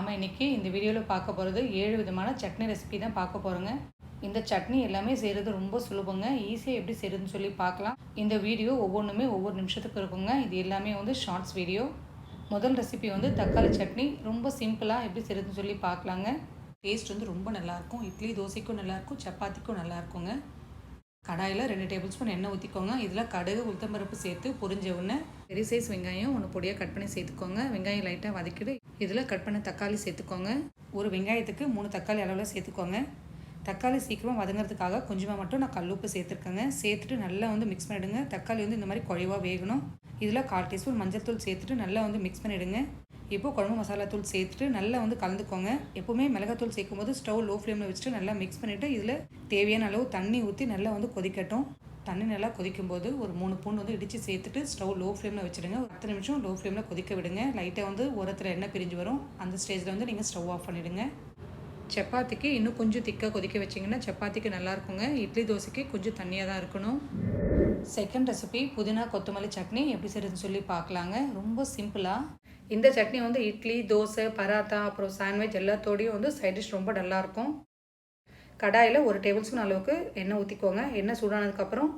நாம் இன்றைக்கி இந்த வீடியோவில் பார்க்க போகிறது ஏழு விதமான சட்னி ரெசிபி தான் பார்க்க போகிறோங்க இந்த சட்னி எல்லாமே செய்கிறது ரொம்ப சுலபங்க. ஈஸியாக எப்படி செய்கிறதுன்னு சொல்லி பார்க்கலாம். இந்த வீடியோ ஒவ்வொன்றுமே ஒவ்வொரு நிமிஷத்துக்கு இருக்குங்க. இது எல்லாமே வந்து ஷார்ட்ஸ் வீடியோ முதல் ரெசிபி வந்து தக்காளி சட்னி. ரொம்ப சிம்பிளாக எப்படி செய்கிறதுன்னு சொல்லி பார்க்கலாங்க. டேஸ்ட் வந்து ரொம்ப நல்லாயிருக்கும் இட்லி தோசைக்கும் நல்லாயிருக்கும் சப்பாத்திக்கும் நல்லாயிருக்குங்க கடாயில் ரெண்டு டேபிள் ஸ்பூன் எண்ணெய் ஊற்றிக்கோங்க இதில் கடுகு உளுத்தம்பருப்பு சேர்த்து புரிஞ்ச உடனே பெரிய சைஸ் வெங்காயம் ஒன்று பொடியாக கட் பண்ணி சேர்த்துக்கோங்க. வெங்காயம் லைட்டாக வதக்கிடு இதில் கட் பண்ண தக்காளி சேர்த்துக்கோங்க. ஒரு வெங்காயத்துக்கு மூணு தக்காளி அளவில் சேர்த்துக்கோங்க. தக்காளி சீக்கிரம் வதங்கிறதுக்காக கொஞ்சமாக மட்டும் நான் கல்லுப்பு சேர்த்துருக்கேங்க. சேர்த்துட்டு நல்லா வந்து மிக்ஸ் பண்ணிவிடுங்க தக்காளி வந்து இந்த மாதிரி குழைவாக வேகணும். இதில் கால் டீஸ்பூன் மஞ்சள் தூள் சேர்த்துட்டு நல்லா வந்து மிக்ஸ் பண்ணிவிடுங்க இப்போது குழம்பு மசாலா தூள் சேர்த்துட்டு நல்லா வந்து கலந்துக்கோங்க. எப்போவுமே மிளகாத்தூள் சேர்க்கும் போது ஸ்டவ் லோ ஃப்ளேமில் வச்சுட்டு நல்லா மிக்ஸ் பண்ணிவிட்டு இதில் தேவையான அளவு தண்ணி ஊற்றி நல்லா வந்து கொதிக்கட்டும். தண்ணி நல்லா கொதிக்கும் போது ஒரு மூணு பூண்டு வந்து இடித்து சேர்த்துட்டு ஸ்டவ் லோ ஃப்ளேமில் வச்சுடுங்க. ஒரு பத்து நிமிஷம் லோ ஃப்ளேமில் கொதிக்க விடுங்க. லைட்டாக வந்து உரத்தில் எண்ணெய் பிரிஞ்சு வரும். அந்த ஸ்டேஜில் வந்து நீங்கள் ஸ்டவ் ஆஃப் பண்ணிவிடுங்க சப்பாத்திக்கு இன்னும் கொஞ்சம் திக்காக கொதிக்க வச்சிங்கன்னா சப்பாத்திக்கு நல்லா இருக்குங்க. இட்லி தோசைக்கு கொஞ்சம் தண்ணியாக தான் இருக்கணும். செகண்ட் ரெசிபி புதினா கொத்தமல்லி சட்னி எப்படி செய்யறதுன்னு சொல்லி பார்க்கலாங்க. ரொம்ப சிம்பிளாக இந்த சட்னி வந்து இட்லி தோசை பராத்தா அப்புறம் சாண்ட்விச் எல்லாத்தோடையும் வந்து சைட் டிஷ் ரொம்ப நல்லாயிருக்கும் கடாயில் ஒரு டேபிள் ஸ்பூன் அளவுக்கு எண்ணெய் ஊற்றிக்கோங்க எண்ணெய் சூடானதுக்கப்புறம்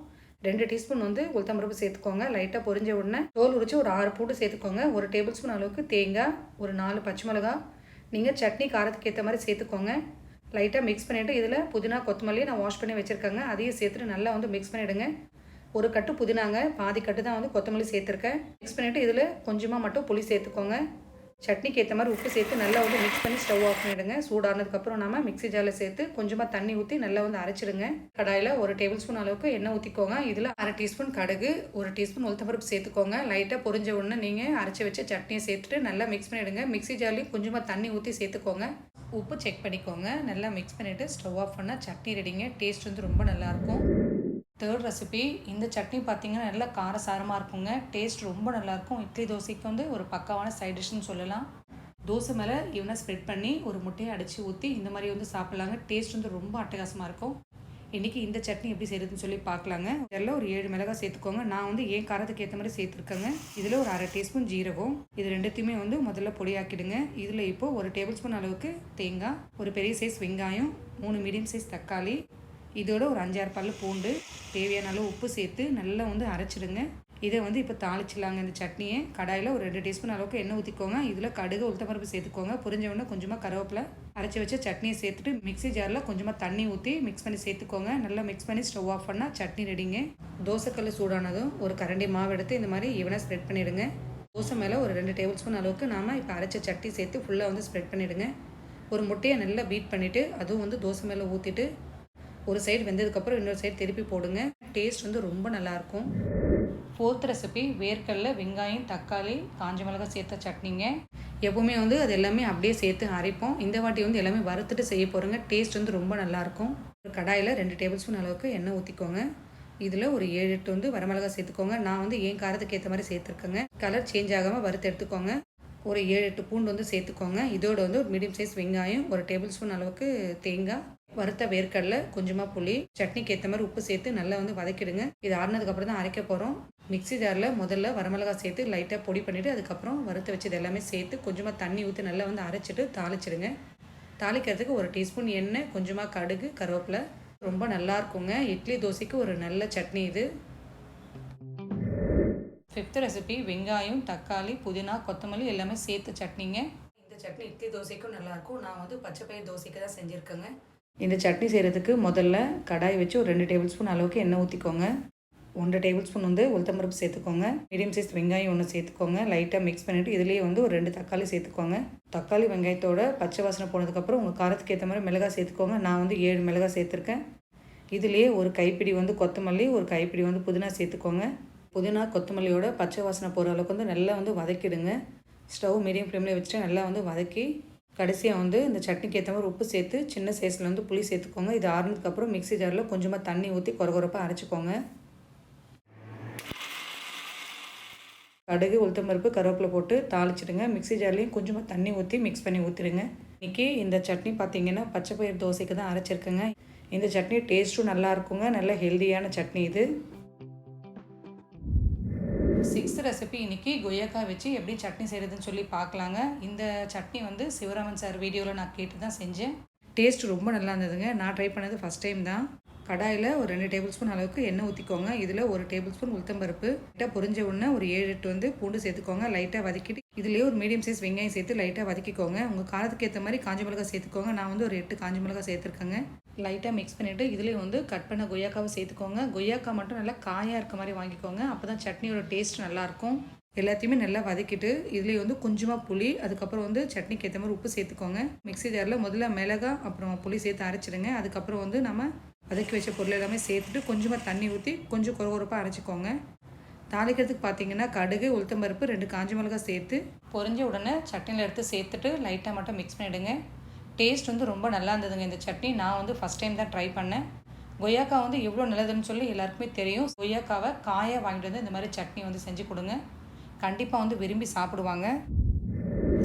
ரெண்டு டீஸ்பூன் வந்து உளுத்தம்பருப்பு சேர்த்துக்கோங்க. லைட்டாக பொரிஞ்ச உடனே தோல் உரிச்சு ஒரு ஆறு பூண்டு சேர்த்துக்கோங்க. ஒரு டேபிள் ஸ்பூன் அளவுக்கு தேங்காய் ஒரு நாலு பச்சை மிளகா நீங்கள் சட்னி காரத்துக்கு ஏற்ற மாதிரி சேர்த்துக்கோங்க. லைட்டாக மிக்ஸ் பண்ணிவிட்டு இதில் புதினா கொத்தமல்லியை நான் வாஷ் பண்ணி வச்சுருக்கேங்க. அதையும் சேர்த்துட்டு நல்லா வந்து மிக்ஸ் பண்ணிவிடுங்க ஒரு கட்டு புதினாங்க பாதி கட்டு தான் வந்து கொத்தமல்லி சேர்த்துருக்கேன். மிக்ஸ் பண்ணிவிட்டு இதில் கொஞ்சமாக மட்டும் புளி சேர்த்துக்கோங்க. சட்னிக்கு ஏற்ற மாதிரி உப்பு சேர்த்து நல்லா வந்து மிக்ஸ் பண்ணி ஸ்டவ் ஆஃப் பண்ணிவிடுங்க சூடானதுக்கப்புறம் நம்ம மிக்ஸி ஜாரில் சேர்த்து கொஞ்சமாக தண்ணி ஊற்றி நல்லா வந்து அரைச்சிடுங்க. கடாயில் ஒரு டேபிள் ஸ்பூன் அளவுக்கு எண்ணெய் ஊற்றிக்கோங்க இதில் அரை டீஸ்பூன் கடுகு ஒரு டீஸ்பூன் உளுத்தம்பருப்பு சேர்த்துக்கோங்க. லைட்டாக பொரிஞ்ச உடனே நீங்கள் அரைச்சி வச்ச சட்னியை சேர்த்துட்டு நல்லா மிக்ஸ் பண்ணிவிடுங்க மிக்ஸி ஜார்லேயும் கொஞ்சமாக தண்ணி ஊற்றி சேர்த்துக்கோங்க. உப்பு செக் பண்ணிக்கோங்க. நல்லா மிக்ஸ் பண்ணிவிட்டு ஸ்டவ் ஆஃப் பண்ணால் சட்னி ரெடிங்க டேஸ்ட் வந்து ரொம்ப நல்லாயிருக்கும் தேர்ட் ரெசிபி இந்த சட்னி பார்த்தீங்கன்னா நல்லா காரசாரமாக இருக்குங்க. டேஸ்ட் ரொம்ப நல்லாயிருக்கும். இட்லி தோசைக்கு வந்து ஒரு பக்காவான சைட் டிஷ்னு சொல்லலாம். தோசை மேலே இவனை ஸ்ப்ரெட் பண்ணி ஒரு முட்டையை அடித்து ஊற்றி இந்த மாதிரி வந்து சாப்பிட்லாங்க. டேஸ்ட் வந்து ரொம்ப அட்டகாசமாக இருக்கும். இன்றைக்கி இந்த சட்னி எப்படி செய்கிறதுன்னு சொல்லி பார்க்கலாங்க இதெல்லாம் ஒரு ஏழு மிளகாய் சேர்த்துக்கோங்க. நான் வந்து ஏன் காரத்துக்கு ஏற்ற மாதிரி சேர்த்துருக்கேங்க? இதில் ஒரு அரை டீஸ்பூன் ஜீரகம். இது ரெண்டுத்தையுமே வந்து முதல்ல பொடியாக்கிடுங்க. இதில் இப்போது ஒரு டேபிள் ஸ்பூன் அளவுக்கு தேங்காய் ஒரு பெரிய சைஸ் வெங்காயம் மூணு மீடியம் சைஸ் தக்காளி இதோட ஒரு அஞ்சாறு பல்லு பூண்டு தேவையான அளவு உப்பு சேர்த்து நல்லா வந்து அரைச்சிடுங்க. இதை வந்து இப்போ தாளிச்சிடலாங்க இந்த சட்னியை. கடாயில் ஒரு ரெண்டு டீஸ்பூன் அளவுக்கு எண்ணெய் ஊற்றிக்கோங்க இதில் கடுகு உளுத்தம்பருப்பு சேர்த்துக்கோங்க. புரிஞ்ச உடனே கொஞ்சமாக கருவேப்பிலை அரைச்சி வச்ச சட்னியை சேர்த்துட்டு மிக்ஸி ஜாரில் கொஞ்சமாக தண்ணி ஊற்றி மிக்ஸ் பண்ணி சேர்த்துக்கோங்க. நல்லா மிக்ஸ் பண்ணி ஸ்டவ் ஆஃப் பண்ணால் சட்னி ரெடிங்க. தோசைக்கல் சூடானதும் ஒரு கரண்டி மாவு எடுத்து இந்த மாதிரி ஈவனாக ஸ்ப்ரெட் பண்ணிவிடுங்க தோசை மேலே ஒரு ரெண்டு டேபிள் ஸ்பூன் அளவுக்கு நாம் இப்போ அரைச்ச சட்னி சேர்த்து ஃபுல்லாக வந்து ஸ்ப்ரெட் பண்ணிவிடுங்க ஒரு முட்டையை நல்லா பீட் பண்ணிவிட்டு அதுவும் வந்து தோசை மேலே ஊற்றிட்டு ஒரு சைடு வெந்ததுக்கப்புறம் இன்னொரு சைடு திருப்பி போடுங்க. டேஸ்ட் வந்து ரொம்ப நல்லாயிருக்கும் ஃபோர்த் ரெசிபி வேர்க்கடல வெங்காயம் தக்காளி காஞ்ச மிளகாய் சேர்த்த சட்னிங்க. எப்போவுமே வந்து அது எல்லாமே அப்படியே சேர்த்து அரைப்போம். இந்த வாட்டி வந்து எல்லாமே வறுத்துட்டு செய்ய போகிறோங்க டேஸ்ட் வந்து ரொம்ப நல்லாயிருக்கும் ஒரு கடாயில் ரெண்டு டேபிள் ஸ்பூன் அளவுக்கு எண்ணெய் ஊற்றிக்கோங்க இதில் ஒரு ஏழு எட்டு வந்து வரமிளகா சேர்த்துக்கோங்க. நான் வந்து ஏன் காரத்துக்கு ஏற்ற மாதிரி சேர்த்துருக்கேங்க. கலர் சேஞ்ச் ஆகாமல் வறுத்து எடுத்துக்கோங்க. ஒரு ஏழு எட்டு பூண்டு வந்து சேர்த்துக்கோங்க. இதோட வந்து ஒரு மீடியம் சைஸ் வெங்காயம் ஒரு டேபிள் ஸ்பூன் அளவுக்கு தேங்காய். வறுத்த வேர்க்கடலை கொஞ்சமாக புளி சட்னிக்கு ஏற்ற மாதிரி உப்பு சேர்த்து நல்லா வந்து வதக்கிடுங்க. இது ஆறுனதுக்கப்புறம் தான் அரைக்க போகிறோம் மிக்ஸி ஜாரில் முதல்ல வரமிளகா சேர்த்து லைட்டாக பொடி பண்ணிவிட்டு அதுக்கப்புறம் வறுத்து வச்சது எல்லாமே சேர்த்து கொஞ்சமாக தண்ணி ஊற்றி நல்லா வந்து அரைச்சிட்டு தாளிச்சிடுங்க. தாளிக்கிறதுக்கு ஒரு டீஸ்பூன் எண்ணெய் கொஞ்சமாக கடுகு கருவேப்பிலை. ரொம்ப நல்லா இருக்குங்க. இட்லி தோசைக்கு ஒரு நல்ல சட்னி இது. ஃபிஃப்த் ரெசிபி வெங்காயம் தக்காளி புதினா கொத்தமல்லி எல்லாமே சேர்த்து சட்னிங்க. இந்த சட்னி இட்லி தோசைக்கும் நல்லாயிருக்கும் நான் வந்து பச்சை பயிர் தோசைக்கு தான் செஞ்சுருக்கேங்க. இந்த சட்னி செய்கிறதுக்கு முதல்ல கடாய் வச்சு ஒரு ரெண்டு டேபிள் ஸ்பூன் அளவுக்கு எண்ணெய் ஊற்றிக்கோங்க ஒன்றரை டேபிள் ஸ்பூன் வந்து உளுத்தம்பருப்பு சேர்த்துக்கோங்க. மீடியம் சைஸ் வெங்காயம் ஒன்று சேர்த்துக்கோங்க. லைட்டாக மிக்ஸ் பண்ணிவிட்டு இதுலேயே வந்து ஒரு ரெண்டு தக்காளி சேர்த்துக்கோங்க. தக்காளி வெங்காயத்தோட பச்சை வாசனை போனதுக்கப்புறம் உங்கள் காரத்துக்கு ஏற்ற மாதிரி மிளகாய் சேர்த்துக்கோங்க. நான் வந்து ஏழு மிளகாய் சேர்த்துருக்கேன். இதுலேயே ஒரு கைப்பிடி வந்து கொத்தமல்லி ஒரு கைப்பிடி வந்து புதினா சேர்த்துக்கோங்க. புதினா கொத்தமல்லியோட பச்சை வாசனை போகிற அளவுக்கு வந்து நல்லா வந்து வதக்கிடுங்க. ஸ்டவ் மீடியம் ஃப்ளேமில் வச்சுட்டு நல்லா வந்து வதக்கி கடைசியாக வந்து இந்த சட்னிக்கு ஏற்ற மாதிரி உப்பு சேர்த்து சின்ன சைஸில் வந்து புளி சேர்த்துக்கோங்க. இது ஆறுனதுக்கப்புறம் மிக்ஸி ஜாரில் கொஞ்சமாக தண்ணி ஊற்றி குறகுறப்பாக அரைச்சிக்கோங்க. கடுகு உளுத்தம்பருப்பு கருவேப்பிலை போட்டு தாளிச்சிடுங்க. மிக்ஸி ஜார்லேயும் கொஞ்சமாக தண்ணி ஊற்றி மிக்ஸ் பண்ணி ஊற்றிடுங்க இன்றைக்கி இந்த சட்னி பார்த்தீங்கன்னா பச்சை பயிர் தோசைக்கு தான் அரைச்சிருக்கேங்க. இந்த சட்னி டேஸ்ட்டும் நல்லா இருக்குங்க. நல்ல ஹெல்தியான சட்னி இது. சிக்ஸ்த் ரெசிபி இன்னைக்கு கொய்யாக்காய் வச்சு எப்படி சட்னி செய்கிறதுன்னு சொல்லி பார்க்கலாங்க. இந்த சட்னி வந்து சிவராமன் சார் வீடியோவில் நான் கேட்டு தான் செஞ்சேன். டேஸ்ட் ரொம்ப நல்லா இருந்ததுங்க. நான் ட்ரை பண்ணது ஃபஸ்ட் டைம் தான். கடாயில் ஒரு ரெண்டு டேபிள் ஸ்பூன் அளவுக்கு எண்ணெய் ஊற்றிக்கோங்க இதில் ஒரு டேபிள் ஸ்பூன் உளுத்தம்பருப்பு லைட்டாக பொரிஞ்ச உடனே ஒரு ஏழு எட்டு வந்து பூண்டு சேர்த்துக்கோங்க. லைட்டாக வதக்கிட்டு இதுலேயே ஒரு மீடியம் சைஸ் வெங்காயம் சேர்த்து லைட்டாக வதக்கிக்கோங்க. உங்கள் காலத்துக்கு ஏற்ற மாதிரி காஞ்ச மிளகாய் சேர்த்துக்கோங்க. நான் வந்து ஒரு எட்டு காஞ்ச மிளகாய் சேர்த்துருக்கேங்க. லைட்டாக மிக்ஸ் பண்ணிவிட்டு இதுலேயும் வந்து கட் பண்ண கொய்யாக்காவை சேர்த்துக்கோங்க. கொய்யாக்காய் மட்டும் நல்லா காயாக இருக்க மாதிரி வாங்கிக்கோங்க. அப்போ தான் சட்னியோட டேஸ்ட் நல்லாயிருக்கும் எல்லாத்தையுமே நல்லா வதக்கிட்டு இதுலேயே வந்து கொஞ்சமாக புளி அதுக்கப்புறம் வந்து சட்னிக்கு ஏற்ற மாதிரி உப்பு சேர்த்துக்கோங்க. மிக்ஸி ஜாரில் முதல்ல மிளகா அப்புறம் புளி சேர்த்து அரைச்சிடுங்க. அதுக்கப்புறம் வந்து நம்ம வதக்கி வச்ச பொருள் எல்லாமே சேர்த்துட்டு கொஞ்சமாக தண்ணி ஊற்றி கொஞ்சம் குறகுறப்பாக அரைச்சிக்கோங்க. தாளிக்கிறதுக்கு பார்த்தீங்கன்னா கடுகு உளுத்தம்பருப்பு ரெண்டு காஞ்ச மிளகாய் சேர்த்து பொறிஞ்ச உடனே சட்னியில் எடுத்து சேர்த்துட்டு லைட்டாக மட்டும் மிக்ஸ் பண்ணிவிடுங்க டேஸ்ட் வந்து ரொம்ப நல்லா இருந்ததுங்க. இந்த சட்னி நான் வந்து ஃபஸ்ட் டைம் தான் ட்ரை பண்ணேன். கொய்யாக்கா வந்து எவ்வளோ நல்லதுன்னு சொல்லி எல்லாருக்குமே தெரியும். கொய்யாக்காவை காயாக வாங்கிட்டு வந்து இந்த மாதிரி சட்னி வந்து செஞ்சு கொடுங்க. கண்டிப்பாக வந்து விரும்பி சாப்பிடுவாங்க.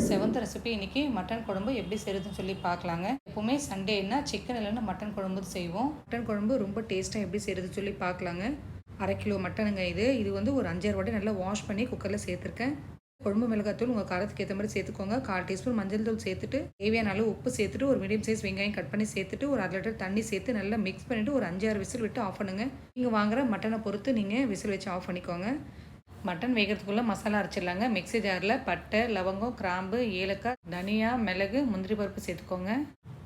செவன்த் ரெசிபி இன்றைக்கி மட்டன் குழம்பு எப்படி செய்கிறதுன்னு சொல்லி பார்க்கலாங்க. எப்போவுமே சண்டேன்னா சிக்கன் இல்லைன்னா மட்டன் குழம்பு செய்வோம். மட்டன் குழம்பு ரொம்ப டேஸ்ட்டாக எப்படி செய்கிறதுன்னு சொல்லி பார்க்கலாங்க. அரை கிலோ மட்டனுங்க இது. இது வந்து ஒரு அஞ்சாறு வாட்டி நல்லா வாஷ் பண்ணி குக்கரில் சேர்த்துருக்கேன். குழம்பு மிளகாத்தூள் உங்கள் காரத்துக்கு ஏற்ற மாதிரி சேர்த்துக்கோங்க. கால் டீஸ்பூன் மஞ்சள் தூள் சேர்த்துட்டு தேவையான அளவு உப்பு சேர்த்துட்டு ஒரு மீடியம் சைஸ் வெங்காயம் கட் பண்ணி சேர்த்துட்டு ஒரு அரை லிட்டர் தண்ணி சேர்த்து நல்லா மிக்ஸ் பண்ணிவிட்டு ஒரு அஞ்சாறு விசில் விட்டு ஆஃப் பண்ணுங்க. நீங்கள் வாங்குற மட்டனை பொறுத்து நீங்கள் விசில் வச்சு ஆஃப் பண்ணிக்கோங்க. மட்டன் வேகிறதுக்குள்ளே மசாலா அரைச்சிடலாங்க. மிக்ஸி ஜாரில் பட்டை லவங்கம் கிராம்பு ஏலக்காய் தனியா மிளகு முந்திரி பருப்பு சேர்த்துக்கோங்க.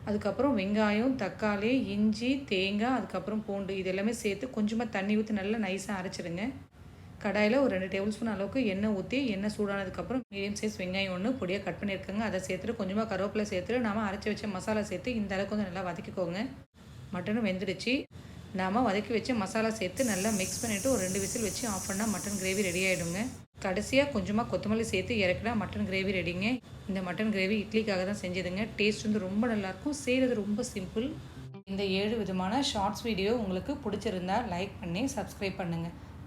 அதுக்கப்புறம் வெங்காயம் தக்காளி இஞ்சி தேங்காய் அதுக்கப்புறம் பூண்டு இது எல்லாமே சேர்த்து கொஞ்சமாக தண்ணி ஊற்றி நல்லா நைஸாக அரைச்சிடுங்க. கடாயில் ஒரு ரெண்டு டேபிள் ஸ்பூன் அளவுக்கு எண்ணெய் ஊற்றி எண்ணெய் சூடானதுக்கப்புறம் மீடியம் சைஸ் வெங்காயம் ஒன்று பொடியாக கட் பண்ணியிருக்கோங்க. அதை சேர்த்துட்டு கொஞ்சமாக கருவேப்பிலை சேர்த்துட்டு நாம் அரைச்சி வச்ச மசாலா சேர்த்து இந்த அளவுக்கு வந்து நல்லா வதக்கிக்கோங்க. மட்டனும் வெந்துடுச்சு. நாம் வதக்கி வச்சு மசாலா சேர்த்து நல்லா மிக்ஸ் பண்ணிவிட்டு ஒரு ரெண்டு விசில் வச்சு ஆஃப் பண்ணால் மட்டன் கிரேவி ரெடி ஆகிடுங்க கடைசியாக கொஞ்சமாக கொத்தமல்லி சேர்த்து இறக்கினா மட்டன் கிரேவி ரெடிங்க இந்த மட்டன் கிரேவி இட்லிக்காக தான் செஞ்சதுங்க. டேஸ்ட் வந்து ரொம்ப நல்லாயிருக்கும் செய்கிறது ரொம்ப சிம்பிள் இந்த ஏழு விதமான ஷார்ட்ஸ் வீடியோ உங்களுக்கு பிடிச்சிருந்தா லைக் பண்ணி சப்ஸ்கிரைப் பண்ணுங்கள்